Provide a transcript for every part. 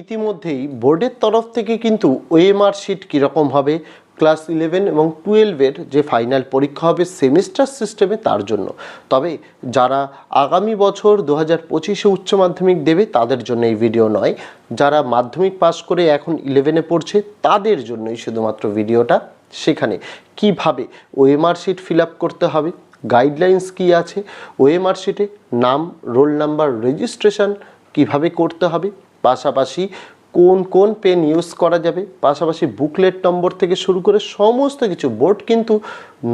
ইতিমধ্যেই বোর্ডের তরফ থেকে কিন্তু ওএমআর শিট কীরকম হবে, ক্লাস ইলেভেন এবং টুয়েলভের যে ফাইনাল পরীক্ষা হবে সেমিস্টার সিস্টেমে তার জন্য। তবে যারা আগামী বছর দু হাজার পঁচিশে উচ্চ মাধ্যমিক দেবে তাদের জন্য এই ভিডিও নয়। যারা মাধ্যমিক পাস করে এখন ইলেভেনে পড়ছে তাদের জন্যই শুধুমাত্র ভিডিওটা। সেখানে কীভাবে ওএমআর শিট ফিল করতে হবে, গাইডলাইন্স কী আছে, ওএমআর শিটে নাম, রোল নাম্বার, রেজিস্ট্রেশন কীভাবে করতে হবে পাশাপাশি কোন কোন পেন ইউজ করা যাবে, পাশাপাশি বুকলেট নম্বর থেকে শুরু করে সমস্ত কিছু বোর্ড কিন্তু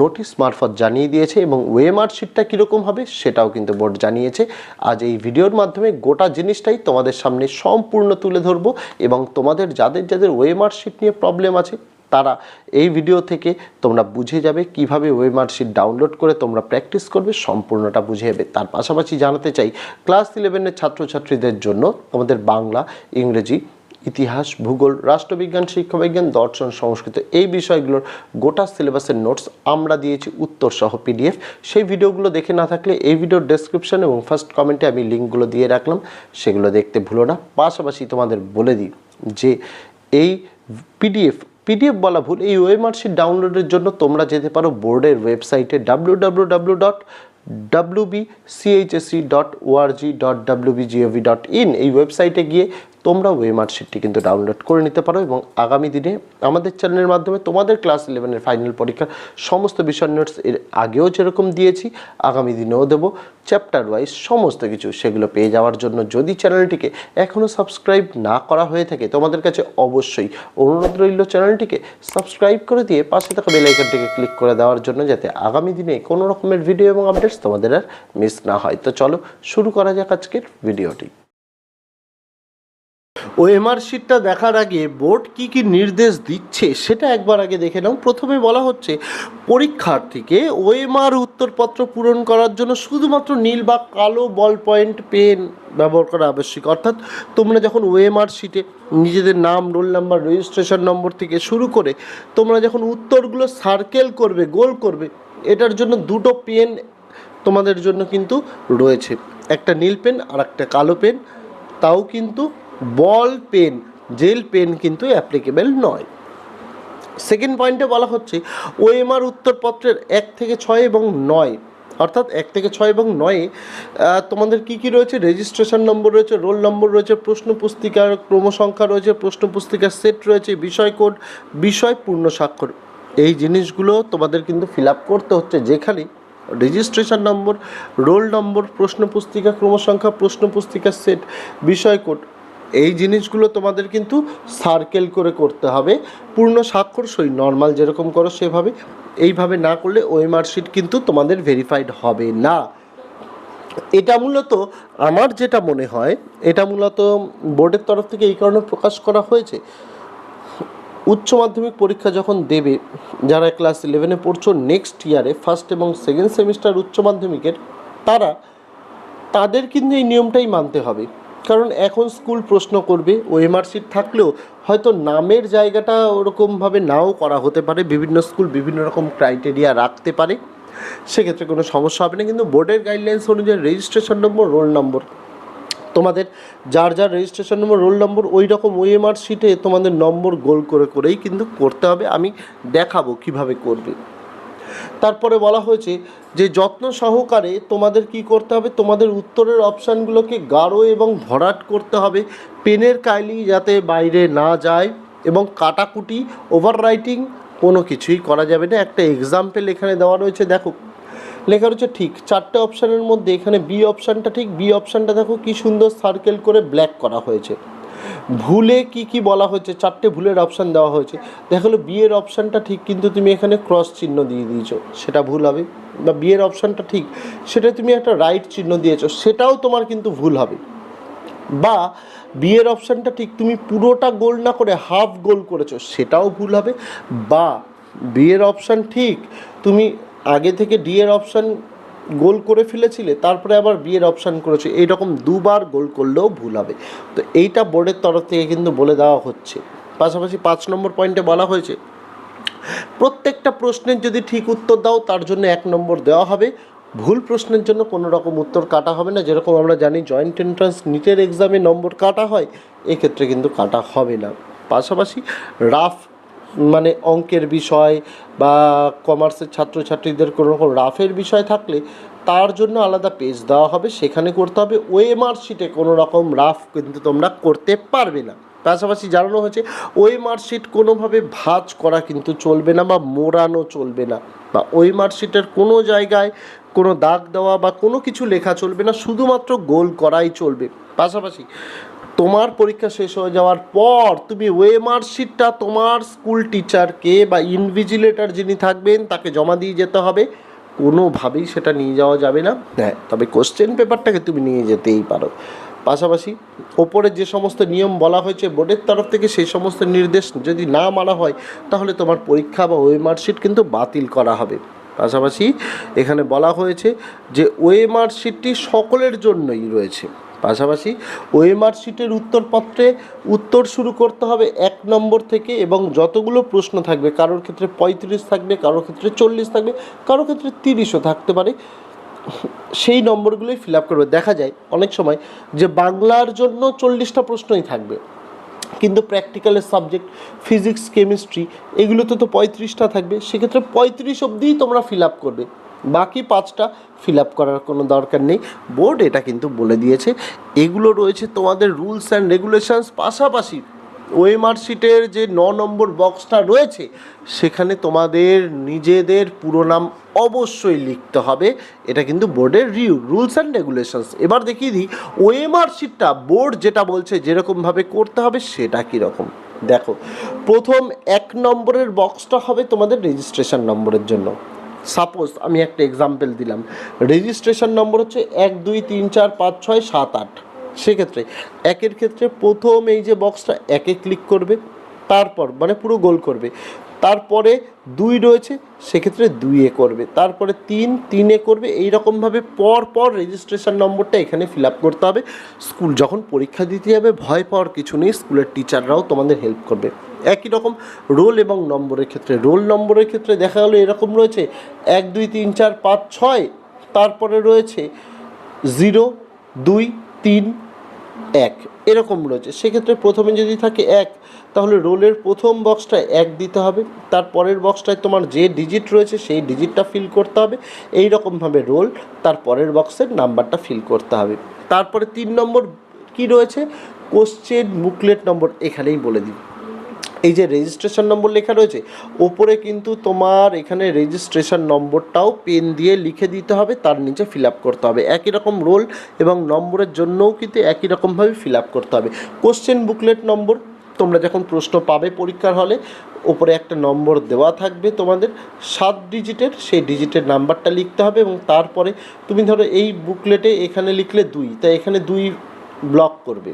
নোটিশ মারফত জানিয়ে দিয়েছে এবং ওয়েমার শিটটা কীরকম হবে সেটাও কিন্তু বোর্ড জানিয়েছে। আজ এই ভিডিওর মাধ্যমে গোটা জিনিসটাই তোমাদের সামনে সম্পূর্ণ তুলে ধরবো এবং তোমাদের যাদের যাদের ওয়ে শিট নিয়ে প্রবলেম আছে তারা এই ভিডিও থেকে তোমরা বুঝে যাবে কীভাবে ওয়েমার শিট ডাউনলোড করে তোমরা প্র্যাকটিস করবে, সম্পূর্ণটা বুঝে যাবে। তার পাশাপাশি জানাতে চাই ক্লাস ইলেভেনের ছাত্রছাত্রীদের জন্য আমাদের বাংলা, ইংরেজি, ইতিহাস, ভূগোল, রাষ্ট্রবিজ্ঞান, শিক্ষাবিজ্ঞান, দর্শন, সংস্কৃত এই বিষয়গুলোর গোটা সিলেবাসের নোটস আমরা দিয়েছি উত্তর সহ পিডিএফ সেই ভিডিওগুলো দেখে না থাকলে এই ভিডিওর ডেসক্রিপশন এবং ফার্স্ট কমেন্টে আমি লিঙ্কগুলো দিয়ে রাখলাম, সেগুলো দেখতে ভুলো না। পাশাপাশি তোমাদের বলে দিই যে এই পিডিএফ পিডিএফ বলা ভুল, এই ওয়েমার্কশিট ডাউনলোডের জন্য তোমরা যেতে পারো বোর্ডের ওয়েবসাইটে W W dot dot dot dot in এই ওয়েবসাইটে গিয়ে তোমরা ওয়েমার শিটটি কিন্তু ডাউনলোড করে নিতে পারো এবং আগামী দিনে আমাদের চ্যানেলের মাধ্যমে তোমাদের ক্লাস ইলেভেনের ফাইনাল পরীক্ষার সমস্ত বিষয় নোটস এর আগেও যেরকম দিয়েছি, আগামী দিনেও দেবো। চ্যাপ্টার ওয়াইজ সমস্ত কিছু সেগুলো পেয়ে যাওয়ার জন্য যদি চ্যানেলটিকে এখনও সাবস্ক্রাইব না করা হয়ে থাকে, তোমাদের কাছে অবশ্যই অনুরোধ রইল চ্যানেলটিকে সাবস্ক্রাইব করে দিয়ে পাশে থাকা বেল আইকনটিকে ক্লিক করে দেওয়ার জন্য যাতে আগামী দিনে কোনো রকমের ভিডিও এবং আপডেটস তোমাদের আর মিস না হয়। তো চলো শুরু করা যাক আজকের ভিডিওটি ওএমআর শিটটা দেখার আগে বোর্ড কি কি নির্দেশ দিচ্ছে সেটা একবার আগে দেখে নাও। প্রথমে বলা হচ্ছে, পরীক্ষার্থীকে ওএমআর উত্তরপত্র পূরণ করার জন্য শুধুমাত্র নীল বা কালো বল পয়েন্ট পেন ব্যবহার করা আবশ্যিক। অর্থাৎ তোমরা যখন ওএমআর শিটে নিজেদের নাম রোল নাম্বার রেজিস্ট্রেশন নম্বর থেকে শুরু করে তোমরা যখন উত্তরগুলো সার্কেল করবে, গোল করবে, এটার জন্য দুটো পেন তোমাদের জন্য কিন্তু রয়েছে। একটা নীল পেন আর একটা কালো পেন। তাও কিন্তু বল পেন, জেল পেন কিন্তু অ্যাপ্লিকেবেল নয়। সেকেন্ড পয়েন্টে বলা হচ্ছে, ওএমআর উত্তরপত্রের এক থেকে ছয় এবং নয়, অর্থাৎ এক থেকে ছয় এবং নয়ে তোমাদের কি কি রয়েছে? রেজিস্ট্রেশন নম্বর রয়েছে রোল নম্বর রয়েছে, প্রশ্ন পুস্তিকার ক্রমসংখ্যা রয়েছে, প্রশ্ন পুস্তিকার সেট রয়েছে, বিষয় কোড, বিষয় পূর্ণ স্বাক্ষর। এই জিনিসগুলো তোমাদের কিন্তু ফিল আপ করতে হচ্ছে যেখানে রেজিস্ট্রেশন নম্বর রোল নম্বর প্রশ্ন পুস্তিকা ক্রমসংখ্যা, প্রশ্ন পুস্তিকার সেট বিষয় কোড। এই জিনিসগুলো তোমাদের কিন্তু সার্কেল করে করতে হবে। পূর্ণ স্বাক্ষর সই নর্মাল যেরকম করো সেভাবে। এইভাবে না করলে ওএমআর শিট কিন্তু তোমাদের ভেরিফাইড হবে না। এটা মূলত আমার যেটা মনে হয়, এটা মূলত বোর্ডের তরফ থেকে এই কারণে প্রকাশ করা হয়েছে। উচ্চ মাধ্যমিক পরীক্ষা যখন দেবে, যারা ক্লাস ইলেভেনে পড়ছো নেক্সট ইয়ারে ফার্স্ট এবং সেকেন্ড সেমিস্টার উচ্চ মাধ্যমিকের, তারা, তাদের কিন্তু এই নিয়মটাই মানতে হবে। কারণ এখন স্কুল প্রশ্ন করবে, ওএমআর শিট থাকলেও হয়তো নামের জায়গাটা ওরকমভাবে নাও করা হতে পারে, বিভিন্ন স্কুল বিভিন্ন রকম ক্রাইটেরিয়া রাখতে পারে। সেক্ষেত্রে কোনো সমস্যা হবে না, কিন্তু বোর্ডের গাইডলাইন্স অনুযায়ী রেজিস্ট্রেশন নম্বর রোল নম্বর তোমাদের যার যার রেজিস্ট্রেশন নম্বর রোল নম্বর ওই রকম ওএমআর শিটে তোমাদের নম্বর গোল করে করেই কিন্তু করতে হবে। আমি দেখাবো কীভাবে করবে। তারপরে বলা হয়েছে যে যত্ন সহকারে তোমাদের কি করতে হবে? তোমাদের উত্তরের অপশানগুলোকে গাঢ় এবং ভরাট করতে হবে। পেনের কাইলি যাতে বাইরে না যায় এবং কাটাকুটি ওভার রাইটিং কোনো কিছুই করা যাবে না। একটা এক্সাম্পল এখানে দেওয়া রয়েছে, দেখো। লেখা রয়েছে, ঠিক চারটে অপশানের মধ্যে এখানে বি অপশানটা ঠিক বি অপশানটা দেখো কি সুন্দর সার্কেল করে ব্ল্যাক করা হয়েছে। ভুলে কি কি বলা হয়েছে? চারটে ভুলের অপশান দেওয়া হয়েছে। দেখা হলো বিয়ের অপশানটা ঠিক, কিন্তু তুমি এখানে ক্রস চিহ্ন দিয়ে দিয়েছ। সেটা ভুল হবে। বা বিয়ের অপশানটা ঠিক, সেটা তুমি একটা রাইট চিহ্ন দিয়েছ। সেটাও তোমার কিন্তু ভুল হবে। বা বিয়ের অপশানটা ঠিক, তুমি পুরোটা গোল না করে হাফ গোল করেছ। সেটাও ভুল হবে। বা বিয়ের অপশান ঠিক, তুমি আগে থেকে ডি এর অপশান গোল করে ফেলেছিলে, তারপরে আবার বিয়ের অপশান করেছ, এইরকম দুবার গোল করলেও ভুল হবে। তো এইটা বোর্ডের তরফ থেকে কিন্তু বলে দেওয়া হচ্ছে। পাশাপাশি পাঁচ নম্বর পয়েন্টে বলা হয়েছে, প্রত্যেকটা প্রশ্নের যদি ঠিক উত্তর দাও, তার জন্য এক নম্বর দেওয়া হবে। ভুল প্রশ্নের জন্য কোনো রকম উত্তর কাটা হবে না। যেরকম আমরা জানি জয়েন্ট এন্ট্রান্স নিটের এক্সামে নম্বর কাটা হয়, এক্ষেত্রে কিন্তু কাটা হবে না। পাশাপাশি রাফ মানে অঙ্কের বিষয় বা কমার্সের ছাত্রছাত্রীদের কোনো রকম রাফের বিষয় থাকলে তার জন্য আলাদা পেজ দেওয়া হবে। সেখানে করতে হবে ওএমআর কোনো রকম রাফ কিন্তু তোমরা করতে পারবে না। পাশাপাশি জানানো হয়েছে ওই মার্কশিট কোনোভাবে ভাঁজ করা কিন্তু চলবে না বা মোড়ানো চলবে না। বা ওই মার্কশিটের কোনো জায়গায় কোনো দাগ দেওয়া বা কোনো কিছু লেখা চলবে না, শুধুমাত্র গোল করাই চলবে। পাশাপাশি তোমার পরীক্ষা শেষ হয়ে যাওয়ার পর তুমি ওয়ে মার্কশিটটা তোমার স্কুল টিচারকে বা ইনভিজিলেটার যিনি থাকবেন তাকে জমা দিয়ে যেতে হবে। কোনোভাবেই সেটা নিয়ে যাওয়া যাবে না। হ্যাঁ তবে কোশ্চেন পেপারটাকে তুমি নিয়ে যেতেই পারো। পাশাপাশি ওপরে যে সমস্ত নিয়ম বলা হয়েছে, বোর্ডের তরফ থেকে সেই সমস্ত নির্দেশ যদি না মানা হয়, তাহলে তোমার পরীক্ষা বা ওয়ে মার্কশিট কিন্তু বাতিল করা হবে। পাশাপাশি এখানে বলা হয়েছে যে ওয়ে মার্কশিটটি সকলের জন্যই রয়েছে। পাশাপাশি ওয়ে মার্কশিটের উত্তরপত্রে উত্তর শুরু করতে হবে এক নম্বর থেকে এবং যতগুলো প্রশ্ন থাকবে, কারোর ক্ষেত্রে পঁয়ত্রিশ থাকবে, কারোর ক্ষেত্রে চল্লিশ থাকবে, কারোর ক্ষেত্রে তিরিশও থাকতে পারে। সেই নম্বরগুলোই ফিল আপ করবে। দেখা যায় অনেক সময় যে বাংলার জন্য চল্লিশটা প্রশ্নই থাকবে, কিন্তু প্র্যাকটিক্যালের সাবজেক্ট ফিজিক্স কেমিস্ট্রি এগুলোতে তো পঁয়ত্রিশটা থাকবে। সেক্ষেত্রে পঁয়ত্রিশ অবধিই তোমরা ফিল আপ করবে। বাকি পাঁচটা ফিল আপ করার কোনো দরকার নেই। বোর্ড এটা কিন্তু বলে দিয়েছে। এগুলো রয়েছে তোমাদের রুলস অ্যান্ড রেগুলেশনস পাশাপাশি ওএমআর শিটের যে ন নম্বর বক্সটা রয়েছে, সেখানে তোমাদের নিজেদের পুরো নাম অবশ্যই লিখতে হবে। এটা কিন্তু বোর্ডের রিউ রুলস অ্যান্ড রেগুলেশনস এবার দেখিয়ে দিই ওএমআর শিটটা বোর্ড যেটা বলছে যেরকমভাবে করতে হবে, সেটা কীরকম? দেখো, প্রথম এক নম্বরের বক্সটা হবে তোমাদের রেজিস্ট্রেশন নম্বরের জন্য। সাপোজ আমি একটা এক্সাম্পল দিলাম। রেজিস্ট্রেশন নম্বর হচ্ছে এক, দুই, তিন, চার, পাঁচ, ছয়, সাত, আট। সেক্ষেত্রে একের ক্ষেত্রে প্রথম এই যে বক্সটা একে ক্লিক করবে, তারপর মানে পুরো গোল করবে। তারপরে দুই রয়েছে, সেক্ষেত্রে দুইয়ে করবে। তারপরে তিন, তিনে করবে। এই রকমভাবে পর পর রেজিস্ট্রেশন নম্বরটা এখানে ফিল আপ করতে হবে। স্কুল যখন পরীক্ষা দিতে যাবে, ভয় পাওয়ার কিছু নেই। স্কুলের টিচাররাও তোমাদের হেল্প করবে। একই রকম রোল এবং নম্বরের ক্ষেত্রে। রোল নম্বরের ক্ষেত্রে দেখা গেলো এরকম রয়েছে, এক, দুই, তিন, চার, পাঁচ, ছয়, তারপরে রয়েছে জিরো, দুই, তিন, এক, এরকম রয়েছে। সেক্ষেত্রে প্রথমে যদি থাকে এক, তাহলে রোলের প্রথম বক্সটা এক দিতে হবে, তার পরের বক্সটায় তোমার যে ডিজিট রয়েছে সেই ডিজিটটা ফিল করতে হবে এই রকমভাবে রোল, তার পরের বক্সের নাম্বারটা ফিল করতে হবে। তারপরে তিন নম্বর কি রয়েছে? কোশ্চেন বুকলেট নম্বর এখানেই বলে দিই। এই যে রেজিস্ট্রেশন নম্বর লেখা রয়েছে, ওপরে কিন্তু তোমার এখানে রেজিস্ট্রেশন নম্বরটাও পেন দিয়ে লিখে দিতে হবে, তার নিচে ফিল করতে হবে। একই রকম রোল এবং নম্বরের জন্যও কিন্তু একই রকমভাবে ফিল করতে হবে। কোশ্চেন বুকলেট নম্বর তোমরা যখন প্রশ্ন পাবে পরীক্ষার হলে, ওপরে একটা নম্বর দেওয়া থাকবে তোমাদের, সাত ডিজিটের সেই ডিজিটের নাম্বারটা লিখতে হবে এবং তারপরে তুমি ধরো এই বুকলেটে এখানে লিখলে দুই তাই এখানে দুই ব্লক করবে।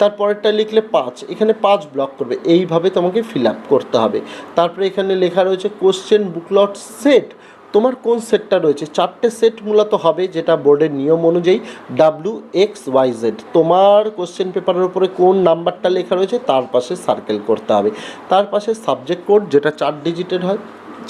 তারপরেরটা লিখলে পাঁচ। এখানে পাঁচ ব্লক করবে। এইভাবে তোমাকে ফিল আপ করতে হবে। তারপরে এখানে লেখা রয়েছে কোশ্চেন বুকলট সেট তোমার কোন সেটটা রয়েছে? চারটে সেট মূলত হবে, যেটা বোর্ডের নিয়ম অনুযায়ী ডাব্লিউ এক্স ওয়াই জেড তোমার কোশ্চেন পেপারের উপরে কোন নাম্বারটা লেখা রয়েছে, তার পাশে সার্কেল করতে হবে। তার পাশে সাবজেক্ট কোড যেটা চার ডিজিটের হয়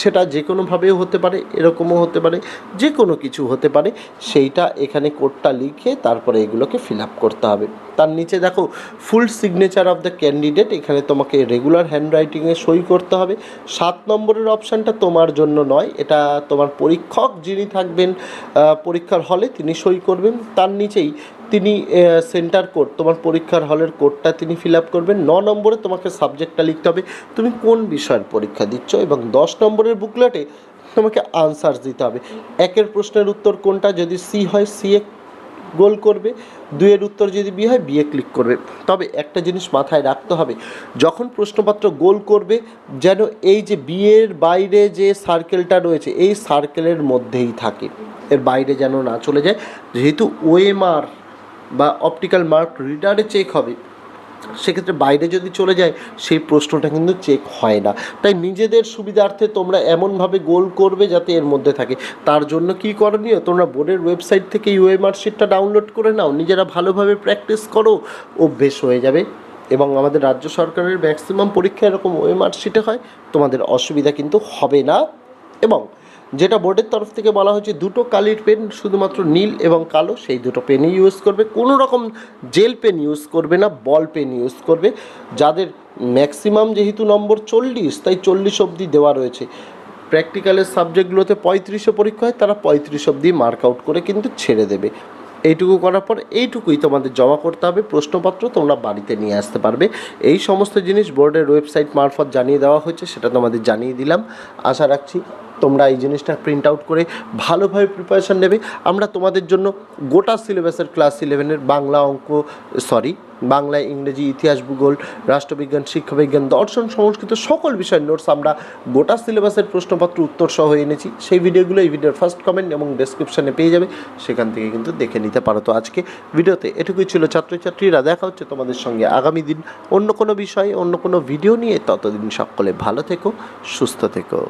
সেটা যে কোনোভাবেও হতে পারে, এরকমও হতে পারে, যে কোনো কিছু হতে পারে, সেইটা এখানে কোডটা লিখে তারপরে এগুলোকে ফিল আপ করতে হবে। তার নিচে দেখো, full signature of the candidate, এখানে তোমাকে রেগুলার হ্যান্ডরাইটিংয়ে সই করতে হবে। সাত নম্বরের অপশানটা তোমার জন্য নয়, এটা তোমার পরীক্ষক যিনি থাকবেন পরীক্ষার হলে তিনি সই করবেন। তার নিচেই তিনি সেন্টার কোড তোমার পরীক্ষার হলের কোডটা তিনি ফিল আপ করবেন। ন নম্বরে তোমাকে সাবজেক্টটা লিখতে হবে, তুমি কোন বিষয়ের পরীক্ষা দিচ্ছ এবং দশ নম্বরের বুকলেটে তোমাকে আনসার দিতে হবে। একের প্রশ্নের উত্তর কোনটা? যদি সি হয় সি এ গোল করবে। দুয়ের উত্তর যদি বি হয় বিয়ে ক্লিক করবে। তবে একটা জিনিস মাথায় রাখতে হবে, যখন প্রশ্নপত্র গোল করবে, যেন এই যে বিয়ের বাইরে যে সার্কেলটা রয়েছে, এই সার্কেলের মধ্যেই থাকে। এর বাইরে যেন না চলে যায়। যেহেতু ওএমআর বা অপটিক্যাল মার্ক রিডারে চেক হবে। সেক্ষেত্রে বাইরে যদি চলে যায়, সেই প্রশ্নটা কিন্তু চেক হয় না। তাই নিজেদের সুবিধার্থে তোমরা এমনভাবে গোল করবে যাতে এর মধ্যে থাকে। তার জন্য কী করণীয়? তোমরা বোর্ডের ওয়েবসাইট থেকে ইউএমআর শিটটা ডাউনলোড করে নাও। নিজেরা ভালোভাবে প্র্যাকটিস করো, অভ্যেস হয়ে যাবে। এবং আমাদের রাজ্য সরকারের ম্যাক্সিমাম পরীক্ষা এরকম ওএমআর শিটে হয়, তোমাদের অসুবিধা কিন্তু হবে না। এবং যেটা বোর্ডের তরফ থেকে বলা হয়েছে, দুটো কালির পেন শুধুমাত্র নীল এবং কালো, সেই দুটো পেনই ইউজ করবে। কোনো রকম জেল পেন ইউজ করবে না, বল পেন ইউজ করবে। যাদের ম্যাক্সিমাম যেহেতু নম্বর চল্লিশ, তাই চল্লিশ অবধি দেওয়া রয়েছে। প্র্যাকটিক্যালের সাবজেক্টগুলোতে পঁয়ত্রিশে পরীক্ষা হয়, তারা পঁয়ত্রিশ অবধি মার্ক আউট করে কিন্তু ছেড়ে দেবে। এইটুকু করার পর এইটুকুই তোমাদের জমা করতে হবে, প্রশ্নপত্র তোমরা বাড়িতে নিয়ে আসতে পারবে। এই সমস্ত জিনিস বোর্ডের ওয়েবসাইট মারফত জানিয়ে দেওয়া হয়েছে, সেটা তোমাদের জানিয়ে দিলাম। আশা রাখছি তোমরা এই জিনিসটা প্রিন্ট আউট করে ভালোভাবে প্রিপারেশান নেবে। আমরা তোমাদের জন্য গোটা সিলেবাসের ক্লাস ইলেভেনের বাংলা অঙ্ক সরি বাংলা, ইংরেজি, ইতিহাস, ভূগোল, রাষ্ট্রবিজ্ঞান, শিক্ষাবিজ্ঞান, দর্শন, সংস্কৃত, সকল বিষয়ের নোটস আমরা গোটা সিলেবাসের প্রশ্নপত্র, উত্তর সহ এনেছি। সেই ভিডিওগুলো এই ভিডিওর ফার্স্ট কমেন্ট এবং ডেসক্রিপশনে পেয়ে যাবে। সেখান থেকে কিন্তু দেখে নিতে পারো তো আজকে ভিডিওতে এটুকুই ছিল ছাত্রছাত্রীরা। দেখা হচ্ছে তোমাদের সঙ্গে আগামী দিন অন্য কোনো বিষয়ে, অন্য কোনো ভিডিও নিয়ে। ততদিন সকলে ভালো থেকো, সুস্থ থেকো।